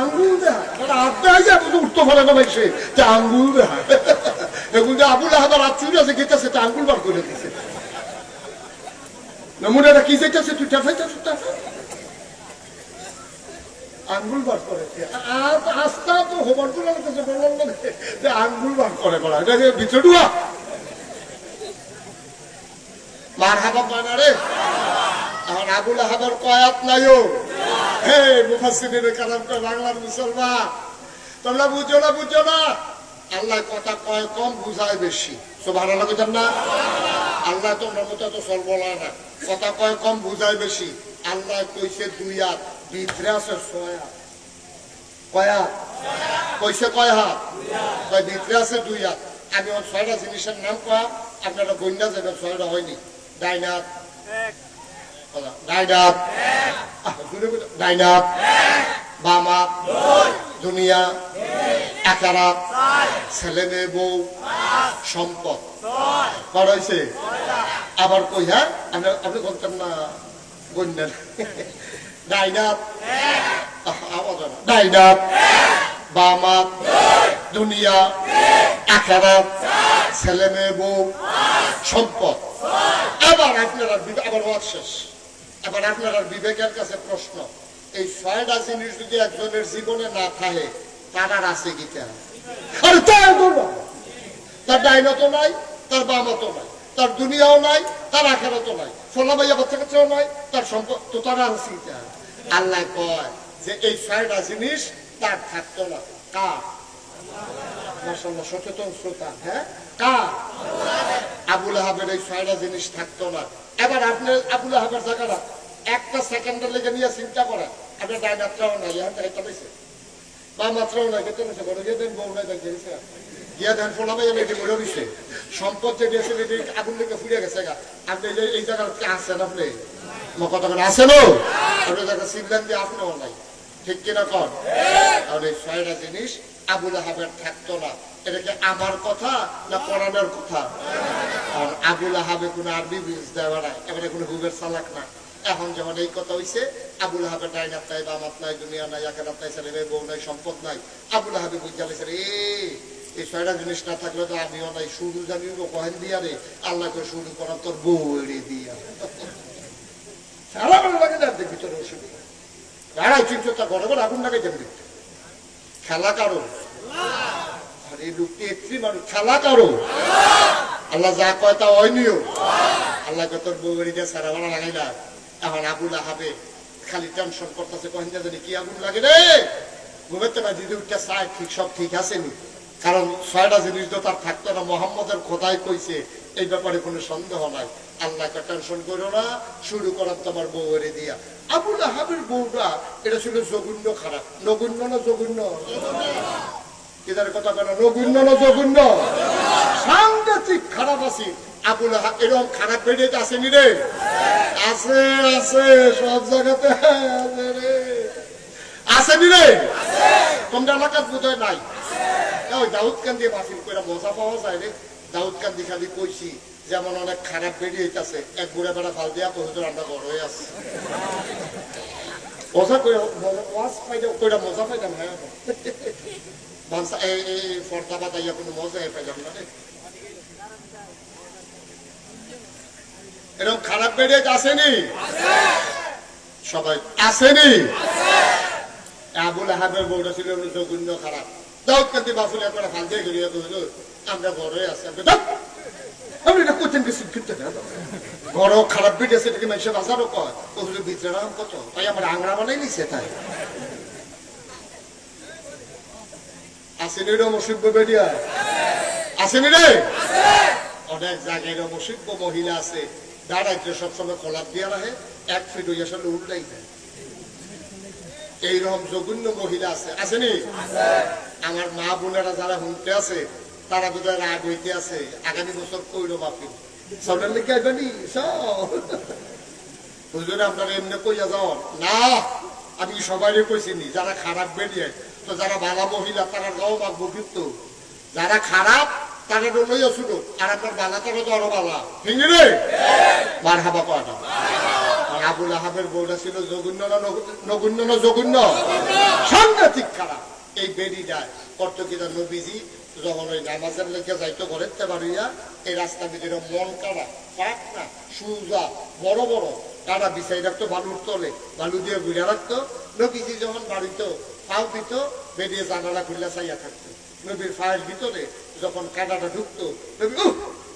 আঙ্গুল দেখা এটা হাত দেয় যে আপনি উঠতে পারে না তা আঙ্গুল দেখা এগুলো যে আছে আঙ্গুল বার করে দিছে। আঙ্গুল বার করে আস্তা তো হোবার তো লাগতেছে, বলার যে আঙ্গুল বার করে করা। এটা যে বিচড়ুয়া মার হাবা পায় না রে এখন আবুল আহাবার কয়াত নাইও বাংলার না না। আল্লাহ কথা কয় কম, বুঝায় বেশি। না? আল্লাহ তো না। কথা কয় কম, বুঝায় বেশি। আল্লাহ দুই কয় কয় কয় দুই আমি ছয়টা জিনিসের নাম কয়া, আপনারা গন্যা যাবেন, ছয়টা হয়নি। ডাইনাত ডাইনাত ডাইনাত বামাত দুনিয়া। একারাত ছেলে মেয়ে, বউ। সম্পদ। করাইছে আবার কই হ্যাঁ? আপনি আপনি বলতেন না আওয়াজ হয় না। ডাইনাত দুনিয়া। আখারাত ছেলে মেয়ে, বউ। সম্পদ। আবার আপনারা আবার ওয়াজ শেষ। এবার আপনারা বিবেকের কাছে প্রশ্ন, এই ছয়টা জিনিস যদি একজনের জীবনে না থাকে, তার আর আছে কি তার ডাইনতো নাই, তার বামতো নাই, তার দুনিয়াও নাই, তার আখেরাতও নাই সোনা ভাইয়া বাচ্চা কাছেও নাই, তার সম্পদ তো তার আছে কি আল্লাহ কয় যে এই ছয়টা জিনিস তার থাকতো না। কার? মাসাল্লাহ সচেতন শ্রোতা হ্যাঁ? কার? আবুল আহাবের এই ছয়টা জিনিস থাকতো না। এবার আপনি আবুল আহাবের জায়গাটা একটা সেকেন্ডের লেগে নিয়ে চিন্তা করেন আপনার ডাইনাত্রাও নাই একটা পেয়েছে বা মাত্রাও নাই বড় গিয়ে দেন বউ নাই দেখে গেছে গিয়া ভাই এটি দিছে। সম্পদ যে দিয়েছে এটি আগুন লেগে গেছে গা। আপনি এই আপনি? জায়গা দিয়ে আপনিও নাই। ঠিক কিনা কর আর এই ছয়টা জিনিস আবুল আহাবের থাকতো না। এটা কি আমার কথা না কোরআনের কথা? আর আবুল আহাবে কোনো আরবি বীজ দেওয়া নাই এবারে কোনো হুবের চালাক না। এখন যখন এই কথা হইছে, আবুল আহাবের ডাইনাত নাই বামাত নাই, দুনিয়া নাই একারাত নাই, ছেলে মেয়ে, বউ নাই, সম্পদ নাই। আবুল আহাবে বুঝা লেছে রে এই ছয়টা জিনিস না থাকলে তো আমিও নাই শুরু জানি কহেন দিয়া রে, আল্লাহ করে শুরু করার তোর বউ এড়ে দিয়া। সারা বেলা লাগে যার তোর অসুবিধা। আড়াই চিন্তা আগুন যাবি খেলা কারও? লোকটি মানুষ, খেলা কারও? আল্লাহ যা কয় তা হয়নিও আল্লাহ কে তোর বউরি দিয়ে সারা বেলা লাগাই না এখন আগুন লাগাবে খালি টেনশন করতেছে, কহেন জানি কি আগুন লাগে রে। ঘুমেতে না দিদি উঠতে চায়, ঠিক, সব ঠিক আছে নি? কারণ ছয়টা জিনিস তো তার থাকতো না, মোহাম্মদের খোদাই কইছে, এই ব্যাপারে কোনো সন্দেহ নাই। আল্লাহকে টেনশন করো না, শুরু করার তোমার বউরে দিয়া। আবুল আহাবের বউটা, এটা ছিল জঘন্য খারাপ। নগুণ্য না জঘন্য? এদের কথা কেন নগুণ্য না জঘন্য? সাংঘাতিক খারাপ আছে। আবুল এরকম খারাপ বেড়ে আসেনি রে? আছে আছে, সব জায়গাতে। আছে রে। আসেনি রে? তোমরা এলাকার বোধ হয় নাই ওই দাউদ কান্দি মাহফিল করে মজা পাওয়া যায় রে। দাউদ কান্দি খালি কইছি, যেমন অনেক খারাপ বেরিয়ে হইতাছে, এক বুড়া বেড়া ফাল দিয়া কহিত রান্না বড় হয়ে আছে। মজা করে ওয়াজ পাইলে কইরা মজা পাইলাম না। বানসা এই ফর্দা বাদাইয়া কোনো মজা পাইলাম না রে। এরকম খারাপ বেরিয়ে আসেনি? সবাই আসেনি? আবুল আহাবের বউটা ছিল জঘন্য খারাপ। দাউদ কান্দি বাফুলে করে ফাল দিয়ে কহিল আমরা ঘরে আছি আপনি দাও আপনি এটা কোচিং গেছি কিন্তু ঘরও খারাপ বিট আছে এটাকে মানুষের বাজারও কয়। ওগুলো ভিতরে কত? তাই আমার আংরা বানাই নিছে তাই। আসেনি রে মুসিব্য বেরিয়া? আসেনি রে? অনেক জায়গায় মুসিব্য মহিলা আছে। দাঁড়াইতে সবসময় খোলা দিয়ে রাখে এক ফিট হইয়া আসলে উল্টাই যায় এইরকম জঘন্য মহিলা আছে। আসেনি আমার মা বোনেরা যারা হুনতে আছে, তারা বোধহয় রাগ হইতে আছে, আগামী বছর কইল মাফি সবের লিখে আইবানি আপনারা এমনি কইয়া যাও। না, আমি কইছিনি যারা খারাপ বেরিয়ে তো যারা ভালো মহিলা, তারা গাও কিন্তু। যারা খারাপ, তারা লইয়া শুধু আর আপনার বালা তারা তো আরও বালা। ঠিক মার হাবা আর আবুল আহাবের বউটা ছিল জঘন্য না নগ- না জঘন্য? সাংঘাতিক খারাপ। এই বেরিটা করতো কিনা নবীজি যখন ওই নামাজের লেগে যাইতো ঘরেতে বাড়িয়া এই রাস্তা ভিতরে মন কাড়া, পাক না, সুজা, বড় বড় কাটা বিছাই রাখতো, বালুর তলে, বালু দিয়ে ঘুরে রাখতো। নবীজি যখন বাড়িতো পাও দিত বেরিয়ে জানালা খুললে চাইয়া থাকতো। নবীর ফায়ের ভিতরে যখন কাটাটা ঢুকতো, নবী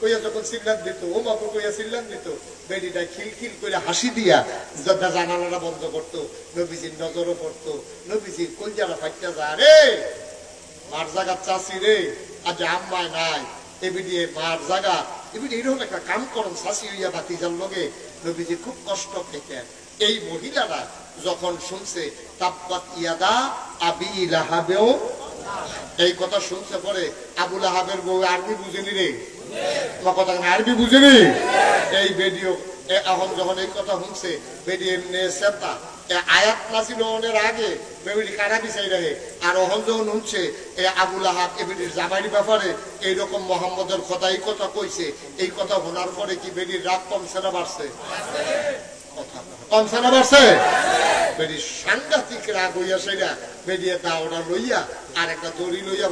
কইয়া যখন দিত, ও কইয়া দিত বেডিটা খিলখিল করে হাসি দিয়া যথা জানালাটা বন্ধ করতো, নবীজির নজরও পড়তো, নবীজির যা রে মার চাষি রে, আজ আম্মায় নাই মার এবিডি এরকম একটা কাম করেন চাষি হইয়া লগে, নবীজি খুব কষ্ট পেতেন। এই মহিলারা যখন শুনছে, তাব্বাত ইয়াদা আবি এই কথা শুনতে পরে আবুল আহাবের বউ আরবি বুঝেনি রে। এই কথা এইরকম মোহাম্মদের কথা এই কথা কইছে, এই কথা পরে কি বেডির রাগ কমছে না বাড়ছে? কমছে না বাড়ছে? বেডি সাংঘাতিক রাগ হইয়া সেটা লইয়া আর একটা দড়ি লইয়া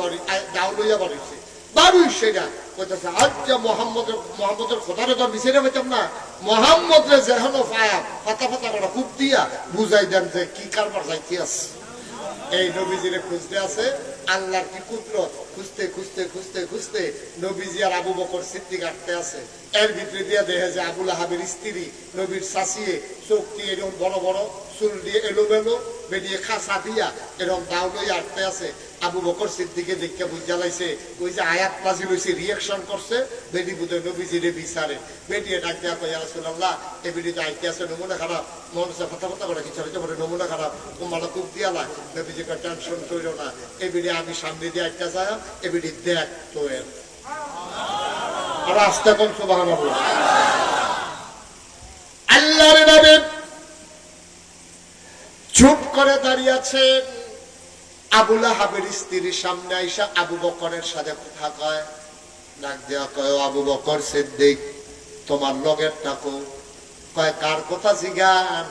দাও লইয়া বাড়িছে। খুঁজতে আছে, আল্লাহর কি কুদরত খুঁজতে খুঁজতে খুঁজতে খুঁজতে নবীজি আর আবু বকর সিদ্দিক আটতে আছে। এর ভিতরে দিয়া দেখে যে আবুল আহাবের স্ত্রী নবীর শাসিয়ে চোখ দিয়ে এরকম বড় বড় চুল দিয়ে বেলো বেরিয়ে দিয়া এরকম আটতে আছে। আবু বকর সিদ্দিকে দেখে বুঝা লাইছে, ওই যে আয়াত রিয়াকশন করছে নবীজিরে বিচারে। রাসূলুল্লাহ, এ বেডিতে আইতে আছে, নমুনা খারাপ। মন করে কিছু হইতে পারে, নমুনা খারাপ। দিয়া নবীজি টেনশন না। এ বেডি আমি সামনে দিয়ে আইতে এ বেডি দেখ তো এর আর আস্তে কোন সুবহানাল্লাহ। আল্লাহর নবী চুপ করে দাঁড়িয়ে আছেন আবুল আহাবের স্ত্রীর সামনে আইসা আবু বকরের সাথে কথা কয়। ডাক দেওয়া কয় আবু বকর সিদ্দিক, তোমার লগের টাকো কয়, কার কথা জিগান?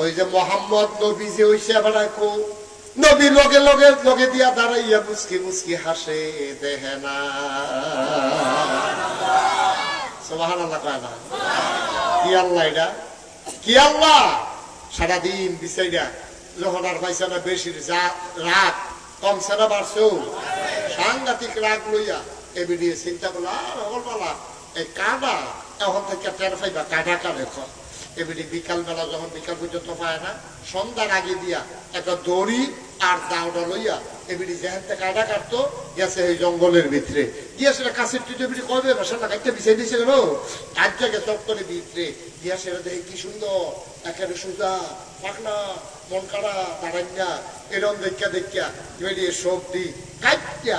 ওই যে মোহাম্মদ নবী যে আবার কো। নবী লগে লগে লগে দিয়া দাঁড়াইয়া মুসকি মুসকি হাসে দেহে না। সুবহানাল্লাহ কয় না। কি আল্লাহ এটা? কি আল্লাহ? সারাদিন বিচাইরা যখন পাইছে না বেশি রাত কমছে না বাড়ছেও সাংঘাতিক রাগ লইয়া এবিডি চিন্তা করল, আর এই কাদা এখন থেকে টের পাইবা কাদা কাদে খ এবিডি বিকাল বেলা যখন বিকাল পর্যন্ত পায় না, সন্ধ্যার আগে দিয়া একটা দড়ি আর দাওটা লইয়া এবিডি যেখান থেকে কাদা কাটতো, গেছে এই জঙ্গলের ভিতরে। গিয়া সেটা কাছের টুটে এবিডি কবে বাসাটা কাটতে বিছাই দিয়েছে কেন তার জায়গায় চক্করে ভিতরে গিয়া সেটা দেখে কি সুন্দর, একেবারে সুজা পাকনা মন কাড়া দাঁড়াইয়া এরম দেখা দেখিয়া বেরিয়ে সবজি কাটিয়া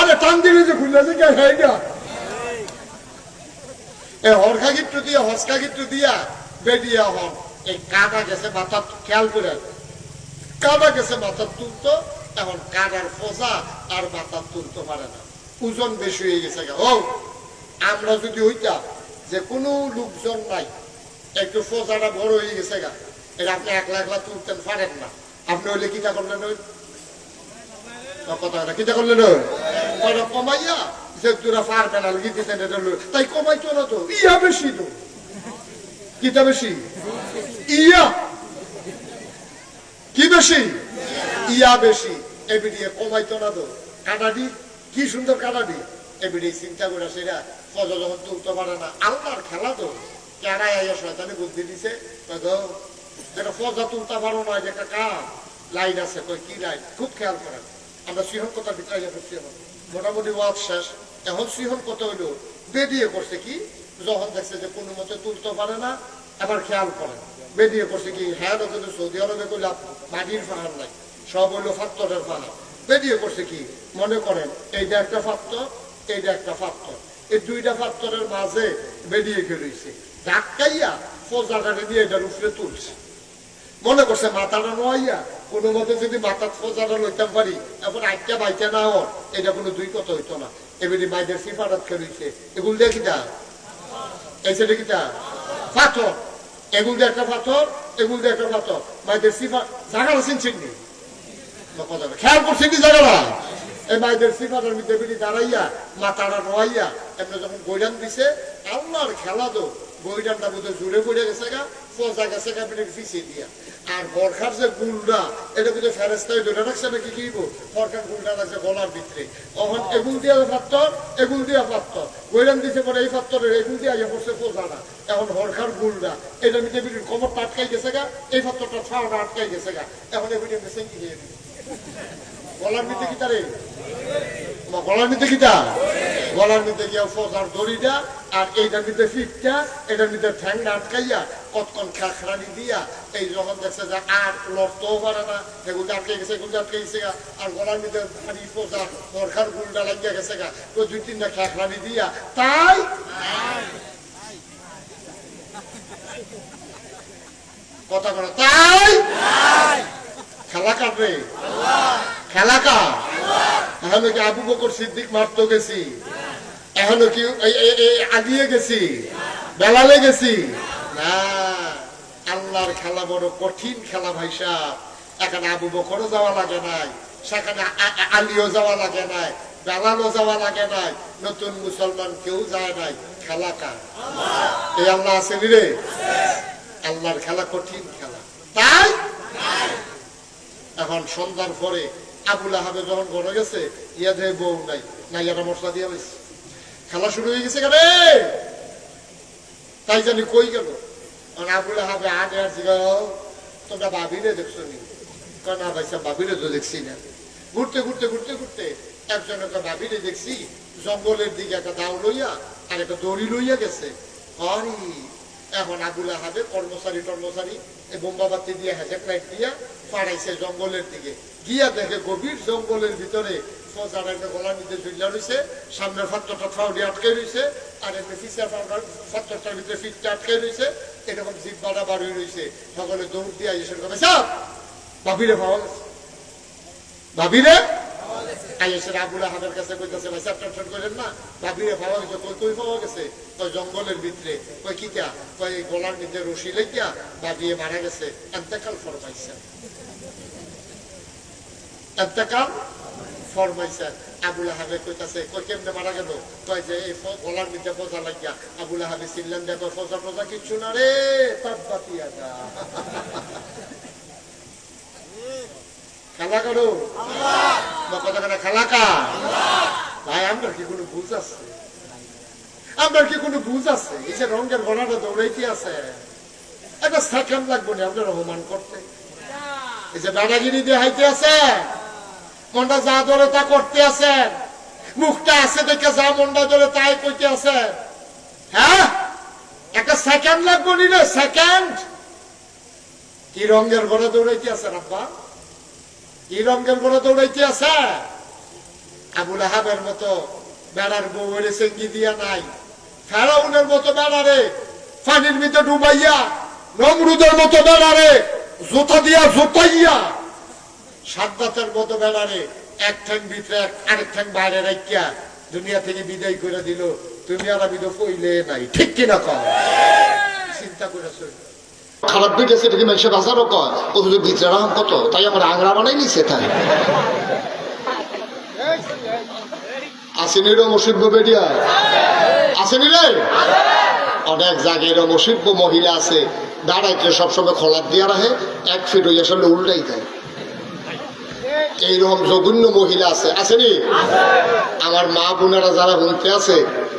আরে যে কে দিয়া দিয়া, বেডিয়া হন। এই কাটা গেছে মাথা খেয়াল করে। কাদা গেছে মাথা তুলতো, এখন কাদার আর মাথা তুলতে পারে না। ওজন বেশি হয়ে গেছে আমরা যদি হইতাম যে কোনো লোকজন নাই, একটু ফোসাটা বড় হয়ে গেছে গা। এটা আপনি একলা একলা তুলতেন পারেন না। আপনি হইলে কিটা করলেন ওই কথা ওই কমাইয়া যে তোরা এটা তাই কমাইতো না তো? ইয়া বেশি কি না কি সুন্দর কাটাডি এবিডি চিন্তা করে সেটা ফজর যখন তুলতে পারে না। আল্লাহর খেলা তো। আইয়া শয়তানি বুদ্ধি দিছে। ফজা তুলতে পারো না, যে লাইন আছে কই কি লাইন? খুব খেয়াল করেন। আমরা সিংহন কথা ভিতরে করছি এখন মোটামুটি ওয়াজ শেষ। এখন সিংহন কত হইল বেরিয়ে করছে কি? যখন দেখছে যে কোনো মতে তুলতে পারে না, আবার খেয়াল করেন বেরিয়ে করছে কি? হ্যাঁ কিন্তু সৌদি আরবে কইলাম মাটির পাহাড় নাই। সব হইল ফাত্তরের পাহাড়। বেরিয়ে করছে কি? মনে করেন এইটা একটা ফাত্তর এইটা একটা ফাত্তর। এই দুইটা ফাত্তরের মাঝে বেরিয়ে খেলেছে ধাক্কাইয়া ফোজাটাকে দিয়ে এটার উপরে তুলছে। মনে করছে মাথাটা নোয়াইয়া কোনো মতে যদি মাথার খোঁজাটা লইতাম পারি, এখন আটটা বাইটা না হন এটা কোনো দুই কথা হইতো না। এবারে মাইদের সিফারাত খেলছে এগুলো দেখি কিটা এই সেটা কিটা পাথর। এগুলো দিয়ে একটা পাথর, এগুলো দিয়ে একটা পাথর। মাইদের সিফা জাগা চিনছেন নি? না। খেয়াল করছেন কি জায়গাটা এই মাইদের সিফারের মধ্যে দাঁড়াইয়া, মাথাটা নোয়াইয়া, এমনি যখন গৈরান দিছে, আল্লাহর খেলা তো গৈরানটা বোধ জুড়ে পড়ে গেছে গা ফজা গেছে গা বেরিয়ে ফিসিয়ে দিয়া। আর বরখার যে গুলটা এটা কিন্তু ফেরেস্তায় ধরে রাখছে নাকি কি বরখার গুলটা রাখছে গলার ভিতরে। তখন এগুল দিয়া পাত্তর, এগুল দিয়া পাত্তর। গৈরান দিছে পরে এই পাত্তরের এগুল দিয়া ইয়ে পড়ছে ফোজাটা এখন হরখার গুলটা এটা মিটে বিটির কবরটা আটকাই গেছে গা, এই পাত্তরটা ছাড়াটা আটকাই গেছে গা। এখন এগুলি মেসেন কি গলার মধ্যে কি তারে? গলার মধ্যে কিটা? গলার মধ্যে গিয়া ফসার দড়িটা, আর এইটার মধ্যে ফিটটা এটার মধ্যে ঠ্যাংটা আটকাইয়া কতক্ষণ খাখরানি দিয়া এই যখন দেখছে যে আর লড়তেও পারে না এগুলো আটকে গেছে এগুলো আটকে গেছে গা, আর গলার মধ্যে ভারী ফসা মরখার গুলটা লাগিয়া গেছে গা, তো দুই তিনটা খাখরানি দিয়া, তাই? কথা বলে, তাই? খেলা কাটবে খেলা কার? এখনও কি আবু বকর সিদ্দিক মারতে গেছি? এখনও কি আগিয়ে গেছি? বেলালে গেছি? না, আল্লাহর খেলা বড় কঠিন খেলা ভাই এখানে আবু বকরও যাওয়া লাগে নাই, সেখানে আলিও যাওয়া লাগে নাই, বেলালও যাওয়া লাগে নাই, নতুন মুসলমান কেউ যায় নাই। খেলা কার? এই আল্লাহ আছে রে। আল্লাহর খেলা কঠিন খেলা। তাই? এখন সন্ধ্যার পরে আবুল আহাবে যখন ঘরে গেছে বউ নাই মশলা দিয়ে খেলা শুরু হয়ে গেছে কেন? তাই জানি কই গেল। আর আবুল আহাবে আগে আর তোমরা বাবিরে দেখছ নি? সাহেব, বাবিরে তো দেখছি না। ঘুরতে ঘুরতে ঘুরতে ঘুরতে একজন একটা বাবিরে দেখছি জঙ্গলের দিকে একটা দাও লইয়া আর একটা দড়ি লইয়া গেছে। আরে এখন আবুল আহাবে কর্মচারী টর্মচারী এই বোম্বাবাতি দিয়ে হ্যাজেক লাইট দিয়া পাড়াইছে জঙ্গলের দিকে। গিয়া দেখে গভীর জঙ্গলের ভিতরে একটা আটকে রয়েছে আর ফাত্তরটার ভিতরে ফিটটা আটকে রয়েছে সকলে দৌড় দিয়ে এসে কবে সব ভাবিরে ভাবিরে আবুল কই জঙ্গলের ভিতরে। কই কিটা কই এই গলার মধ্যে রশি লেগিয়া ভাবিয়ে মারা গেছে। এন্তেকাল ফরমাইছে। এন্তেকাল ফরমাইছে। আবুল আহাবে কইতাছে, কই, কেমনে মারা গেল? কই যে, এই গলার মধ্যে ফজা লাগিয়া আবুল আহাবে চিনলেন দেখো ফজা ফজা কিচ্ছু না রে তাপ বাতিয়া যা খেলা করো। বা কথা কথা খেলা ভাই আমরা কি কোনো বুঝ আছে? আপনার কি কোনো বুঝ আছে? এই যে রঙের গলাটা দৌড়াইতে আছে? একটা সেকেন্ড লাগবে না আপনার অপমান করতে। এই যে দাদাগিরি দিয়ে হাইতে আছে, মনটা যা ধরে তা করতে আছে। মুখটা আছে দেখে যা মনটা ধরে তাই কইতে আছে। হ্যাঁ? একটা সেকেন্ড লাগবে নি রে, সেকেন্ড। কি রঙের ঘরে দৌড়াইতে আছে, রাব্বা? কি রঙের ঘরে দৌড়াইতে আছে। আবুল আহাবের মতো বেড়ার বউয়ের সেঙ্গি দিয়া নাই। ফেরাউনের মতো বেড়ারে পানির ভিতরে ডুবাইয়া, নমরুদের মতো বেড়ারে, জুতা দিয়া জুতাইয়া, সাদ্দাতের মতো বেড়ারে, এক ঠ্যাং ভিতরে আরেক ঠ্যাং বাইরে রাখিয়া দুনিয়া থেকে বিদায় করে দিল। তুমি আর আমি তো কইলে নাই, ঠিক কিনা কম চিন্তা করেছ খারাপ বিটে সেটা কি মানুষের বাজারও কয়। ও যদি ভিতরে কত? তাই আমার আংরা বানাই নিছে তাই। আসেনি রে মসিব্য বেরিয়া? আসেনি রে? অনেক জায়গায় এরকম অসিব্য মহিলা আছে, দাঁড়াইতে সবসময় খোলার দিয়া রাখে, এক ফিট হইয়া আসলে উল্টাই দেয়। এইরকম জঘন্য মহিলা আছে। আসেনি? আমার মা বোনেরা যারা হুনতে আছে,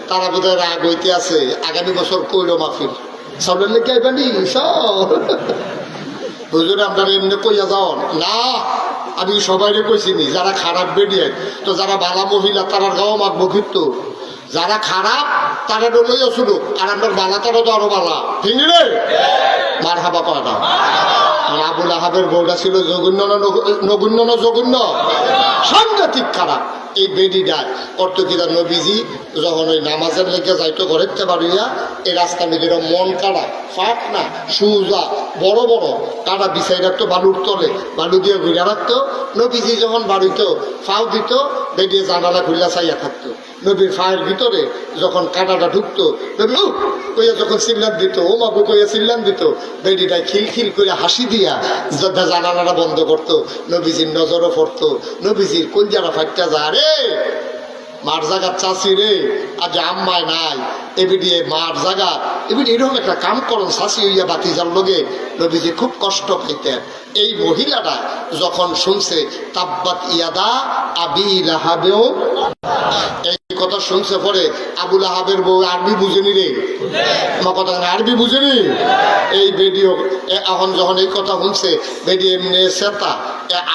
তারা বোধহয় রাগ হইতে আছে, আগামী বছর কইল মাহফিল। সবের লেগে আইবানি সব হুজুর, আপনারা এমনি কইয়া যাও। না, আমি সবাইরে কইছিনি যারা খারাপ বেরিয়ে, তো যারা বালা মহিলা, তারার গাও মাখবো কিন্তু। যারা খারাপ, তারা লইয়া শুনুক আর আপনার বালা, তারা তো আরও বালা। ঠিক রে? মার হাবা কয়টা আর আবুল আহাবের বউটা ছিল জঘন্য না নগ- নগণ্য না জঘন্য। সাংঘাতিক খারাপ। এই বেডি বেডিটা অর্থ কিনা নবীজি যখন ওই নামাজের লেগে যাইতো ঘরেতে বাড়িয়া এই রাস্তা নিজের মন কাড়া, ফাঁক না সুজা বড় বড়, কাড়া বিছাই রাখতো বালুর তলে, বালু দিয়ে ঘুরে রাখতো নবীজি যখন বাড়িত, ফাও দিত বেডিয়ে জানালা ঘুরিয়া চাইয়া থাকতো। নবীর ফায়ের ভিতরে যখন কাঁটাটা ঢুকতো কইয়া যখন চিল্লান দিত, ও মাবু কইয়া চিল্লান দিত বেডিটা খিলখিল করে হাসি দিয়া যথা জানালাটা বন্ধ করতো, নবীজির নজরও পড়তো, নবীজির কোন যারা ফাইটটা যা রে মার জাগার চাষি রে আজ আম্মায় নাই, এবিডি মার জাগা এবিডি এরকম একটা কাম করন চাষি হইয়া বাতিজার লগে নবীজি খুব কষ্ট পাইতেন। এই মহিলাটা যখন শুনছে, তাব্বাত ইয়াদা আবি লাহাবেও শুনছে পরে আবুল আহাবের বউ আরবি বুঝেনি রে। আমার কথা আরবি বুঝেনি? এই ভিডিও এখন যখন এই কথা শুনছে বেডি এমনি সেতা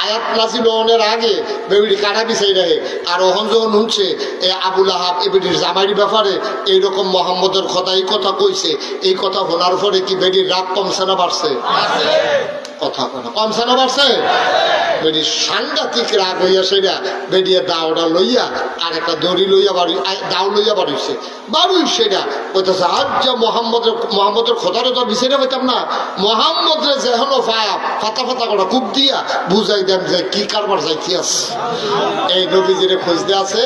আয়াত নাছিল অনের আগে বেবিডি কাটা বিছাই রাখে। আর ওহন যখন শুনছে, এ আবুল আহাব এ বেডির জামাইয়ের ব্যাপারে এইরকম মোহাম্মদের কথা, এই কথা কইছে, এই কথা শোনার পরে কি বেডির রাগ কমছে না বাড়ছে? কথা কমছে না বাড়ছে? সাংঘাতিক রাগ হইয়া সেটা দাওটা লইয়া আর একটা দড়ি লইয়া বাড়ি দাও লইয়া বাড়িছে। বাড়ুই সেটা। আজ মোহাম্মদের মোহাম্মদের খোদারে তো না। ফায়া ফাতা ফাতা করা খুব দিয়া বুঝাই দেন যে কি কারবার যাইতে আছে। এই নবীজিরে খুঁজতে আছে,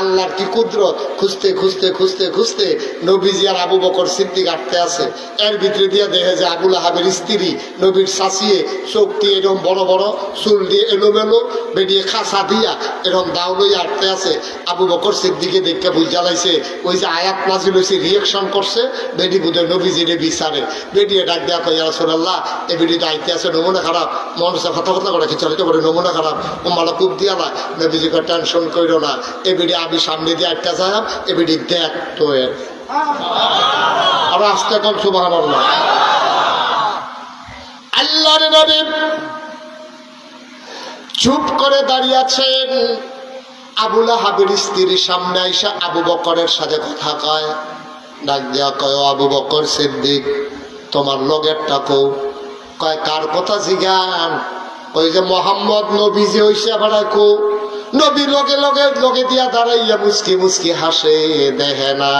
আল্লাহর কি কুদরত? খুঁজতে খুঁজতে খুঁজতে খুঁজতে নবীজি আর আবু বকর সিদ্দিক আটতে আছে। এর ভিতরে দিয়ে দেখে যে আবুল আহাবের স্ত্রী, নবীর শাসিয়ে চোখ দিয়ে এরকম বড় বড় চুল দিয়ে এলোমেলো বেরিয়ে খাসা দিয়া এরকম দাও লইয়া আটতে আছে। আবু বকর সিদ্দিকে দেখতে বুঝ জ্বালাইছে, ওই যে আয়াত নাজিল হয়েছে রিয়েকশন করছে বেডি বুধে নবীজিরে বিচারে বেডিয়ে ডাক দেয়া কই রাসূলুল্লাহ এ বেডি দায়িত্বে আছে, নমুনা খারাপ মানুষের কথা কথা করে কি চলিতে পারে নমুনা খারাপ ও মালা খুব দিয়া না নবীজিকে টেনশন কইরো না। এ বেডি আমি সামনে দিয়ে একটা যাইলাম এ বেডি দেখ তো এর আর আস্তে কল সুবহানাল্লাহ। আল্লাহর নবী চুপ করে দাঁড়িয়ে আছেন। আবুল আহাবের স্ত্রীর সামনে আইসা আবু বকরের সাথে কথা কয়। ডাক দেয়া কয় আবু বকর সিদ্দিক, তোমার লগের টাকো। কয়, কার কথা জিগান ওই যে মোহাম্মদ নবী যে হইসে বেড়ায় কো নবী লগে লগে লগে দিয়া দাঁড়াইয়া মুসকি মুসকি হাসে দেহে না।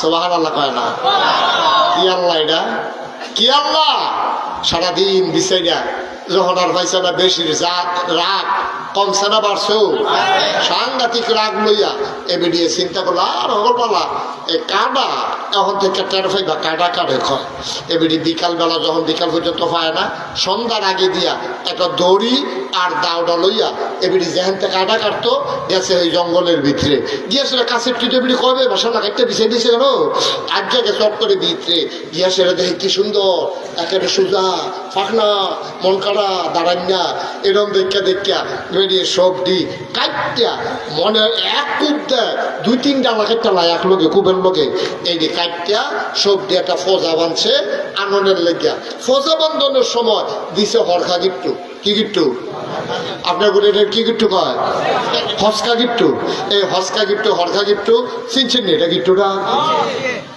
সোবাহান আল্লাহ কয় না। কি আল্লাহ এটা? কি আল্লাহ? সারাদিন বিচাইয়া যখন আর পাইছে না বেশির জাত রাগ কমছে না বাড়ছো সাংঘাতিক রাগ লইয়া এবিডিয়ে চিন্তা করল, আর হগলবেলা এ কাডা এখন থেকে টের ফাইবা কাডা কাডে খয় এবিডি বিকালবেলা, যখন বিকাল পর্যন্ত হয় না, সন্ধ্যার আগে দিয়া একটা দড়ি আর দাওটা লইয়া এবিডি যেখান থেকে কাটা কাটতো, গেছে ওই জঙ্গলের ভিতরে। গিয়েছিল কাছের টিটে বিড়ি কবে বাসা একটা বিছিয়ে দিয়েছে কেন আজ জায়গা চট করে ভিতরে। গিয়া সেটা দেখে কি সুন্দর, একেবারে সুজা, ফাঁকনা, মন কাড়া দাঁড়ান না এরম দেখা দেখা বেরিয়ে সবটি কাটটা মনে এক কূপ দেয়, দুই তিন ডালা কাটটা লাই এক লোকে কুবের লোকে। এই যে কাটটা সবটি একটা ফজা বানছে আনন্দের লেগিয়া। ফজা বন্ধনের সময় দিছে হরখা গিট্টু। কি আপনার বলে এটা কি কয়? হসকা গিট্টু। এই হসকা গিট্টু হরখা গিট্টু চিনছেন এটা গিট্টুটা?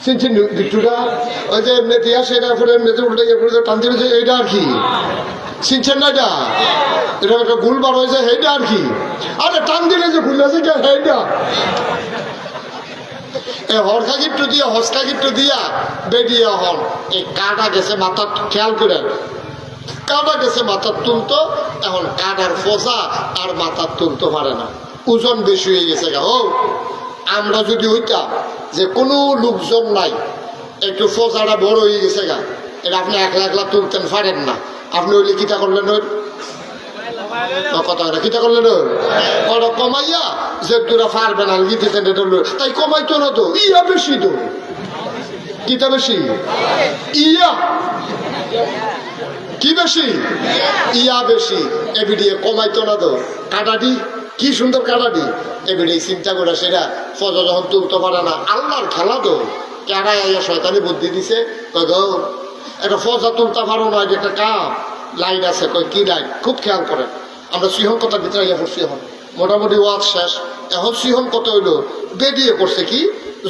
চিনছেন গিট্টুটা? ওই যে এমনি দিয়া সেটা এমনিতে উল্টে গিয়ে টানতে এইটা আর কি? চিনছেন না এটা? এটা একটা গুল বার হয়েছে সেইটা আর কি? আরে টান দিলে যে ভুল আছে সেইটা এই হরকা গিট্টু দিয়া, হসকা গিট্টু দিয়া বেরিয়ে হন। এই কাটা গেছে মাথা খেয়াল করে কাটা গেছে মাথার তুলতো এখন কাটার ফোসা আর মাথার তুলতে পারে না। ওজন বেশি হয়ে গেছে গা, ও। আমরা যদি হইতাম যে কোনো লোকজন নাই, একটু ফোসাটা বড় হয়ে গেছে গা, এটা আপনি একলা একলা তুলতেন পারেন না। আপনি হইলে কিটা করলেন ওই কথা করলেন কমাইয়া যে তোরা তাই কমাইতো না তো, ইয়া বেশি তো। কিটা বেশি? ইয়া। কি বেশি? ইয়া বেশি। এবিডিয়ে কমাইতো না তো। কাটাটি কি সুন্দর কাটাটি এবিডি চিন্তা করে সেটা ফজর যখন তুলতে পারে না। আল্লাহর খেলা তো। কেডা ইয়া শয়তানি বুদ্ধি দিছে। গো এটা ফজা তুলতে পারো না একটা কাম লাইন আছে কই কি লাইন? খুব খেয়াল করেন। আমরা কথা ভিতরে ইয়া করছি এখন। মোটামুটি ওয়াজ শেষ। এখন সিংহন কত হইল? বেরিয়ে করছে কি?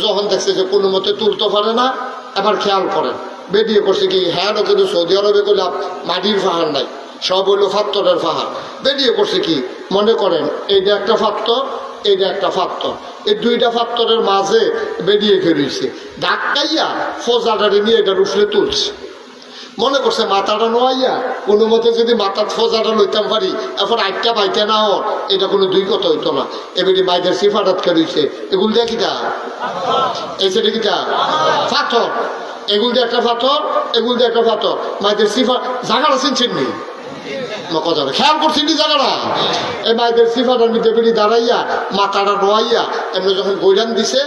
যখন দেখছে যে কোনো মতে তুলতে পারে না এবার খেয়াল করেন। বেরিয়ে করছে কি হ্যাঁ কিন্তু সৌদি আরবে করলাম মাটির পাহাড় নাই, সব হইল ফাত্তরের পাহাড়। বেরিয়ে করছে কি, মনে করেন এইটা একটা ফাত্তর এইটা একটা ফাত্তর। এই দুইটা ফাত্তরের মাঝে বেরিয়ে ফেরিয়েছে ধাক্কাইয়া ফোজাটারে নিয়ে এটা রুফলে তুলছে। মনে করছে মাথাটা নোয়াইয়া, কোনো মতে যদি মাথার ফোজাটা লইতাম পারি, এখন আটটা পাইতে না হর এটা কোনো দুই কথা হইতো না। এবারে মাইদের সিফাটাত খেলছে এগুলো কিটা এই সেটা কিটা পাথর এগুল দিয়ে একটা পাথর, এগুল দিয়ে একটা পাথর। মায়েদের সিফা জাগাটা চিনছেন নি? কথা মাথাটা রোয়াইয়া এমনি যখন গৈরান দিছে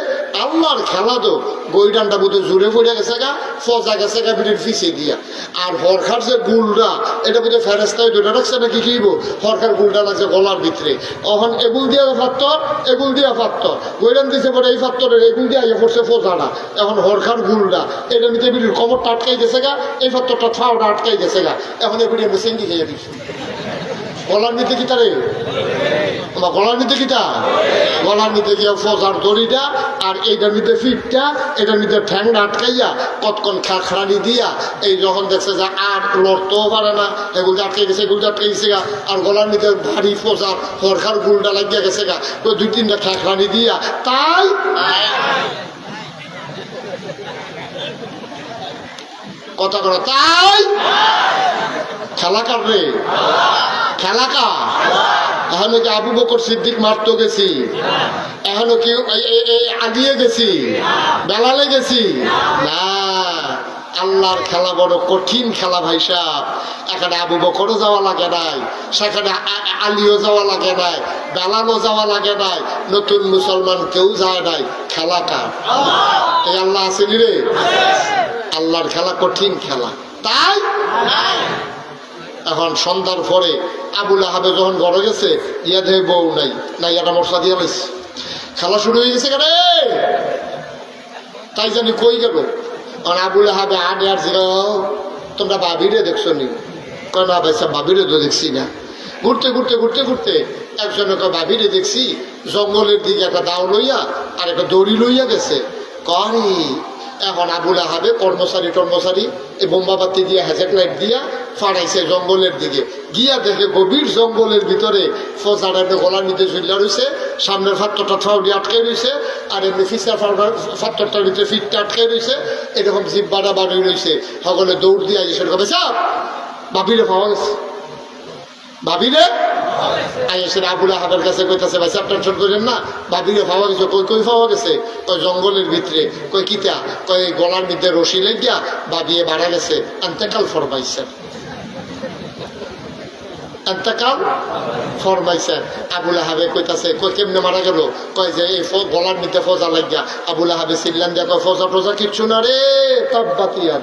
আল্লাহর খেলা তো গৈরানটা বোধহয় জুড়ে পড়ে গেছে গা, ফজা গেছে গা বিড়ির ফিসে দিয়া। আর হরখার যে গুলটা, এটা বোধহয় ফেরেস্তায় দুটা রাখছে নাকি কিব হরখার গুলটা লাগছে গলার ভিতরে। অহন এগুল দিয়া ফাত্তর, এগুল দিয়া ফাত্তর। গৈরান দিছে পরে এই ফাত্তরের এগুল দিয়া ইয়ে করছে ফোজাটা এখন হরখার গুলটা, এটা নিতে বিড়ির কমরটা আটকাই গেছে গা, এই ফাত্তরটা ছাওটা আটকাই গেছে গা। এখন এগুলি আমি সেঙ্গি খেয়ে দিচ্ছি। গলার নিতে কি তারে আমার গলার নিতে কিটা? গলার নিতে গিয়ে ফজার দড়িটা আর এইটার নিতে ফিটটা, এটার নিতে ঠ্যাংটা আটকাইয়া কতক্ষণ খাখড়ানি দিয়া এই যখন দেখছে যে আর লড়তেও পারে না এগুলো আটকে গেছে এগুলো আটকে গেছে গা। আর গলার নিতে ভারী ফজার হরখার গুলটা লাগিয়া গেছে গা। দুই তিনটা খাখড়ানি দিয়া তাই কথা করা, তাই? খেলা কার রে? খেলা কা এখনও কি আবু বকর সিদ্দিক মারতো গেছি? এখনও কি আগিয়ে গেছি? বেলালে গেছি? না, আল্লাহর খেলা বড় কঠিন খেলা ভাই সাহ এখানে আবু বকরও যাওয়া লাগে নাই, সেখানে আলীও যাওয়া লাগে নাই, বেলালও যাওয়া লাগে নাই, নতুন মুসলমান কেউ যায় নাই, খেলা কার? এই আল্লাহ আসেনি রে? আল্লাহর খেলা কঠিন খেলা। তাই? এখন সন্ধ্যার পরে আবুল আহাবে যখন ঘরে গেছে ইয়া দেহে বউ নাই। না ইয়াটা মশলা দিয়ে লাইছে। খেলা শুরু হয়ে গেছে কেন? তাই জানি কই গেল? আর আবুল আহাবে আনে আর তোমরা বাবিরে দেখছ নি? কয়, না ভাই বাবিরে তো দেখছি না। ঘুরতে ঘুরতে ঘুরতে ঘুরতে একজনে কয়, বাবিরে দেখছি, জঙ্গলের দিকে একটা দাও লইয়া আর একটা দড়ি লইয়া গেছে। করি এখন আবুল আহাবে কর্মচারী টর্মচারী এই বোম্বাবাতি দিয়ে হ্যাজেট লাইট দিয়া ফাড়াইছে জঙ্গলের দিকে। গিয়া দেখে গভীর জঙ্গলের ভিতরে ফোজার গলার নিতে ঝুলিয়া রয়েছে সামনের ফাত্তরটা ঠাউডি আটকে রয়েছে আর এমনি ফিসার ফাত্তরটার ভিতরে ফিটটা আটকে রয়েছে এরকম জিব্বাটা বাড়ি রয়েছে সকলে দৌড় দিয়ে সেরকম বাপিরে পাওয়া গেছে ভাবিরে আইসের আবুল কাছে ভাই না। কই জঙ্গলের ভিতরে, কই কিতা? কই গলার মধ্যে রশি লেগিয়া ভাবিয়ে মারা গেছে। আন্তেকাল ফরমাইছে আন্তেকাল ফরমাইছে আবুল আহাবে কইতাছে, কই কেমনে মারা গেল? কয় যে এই গলার মধ্যে ফজা লাগিয়া। আবুল আহাবে সিল্লান দিয়া কয় ফজা টজা কিচ্ছু না রে তাব্বাতিয়া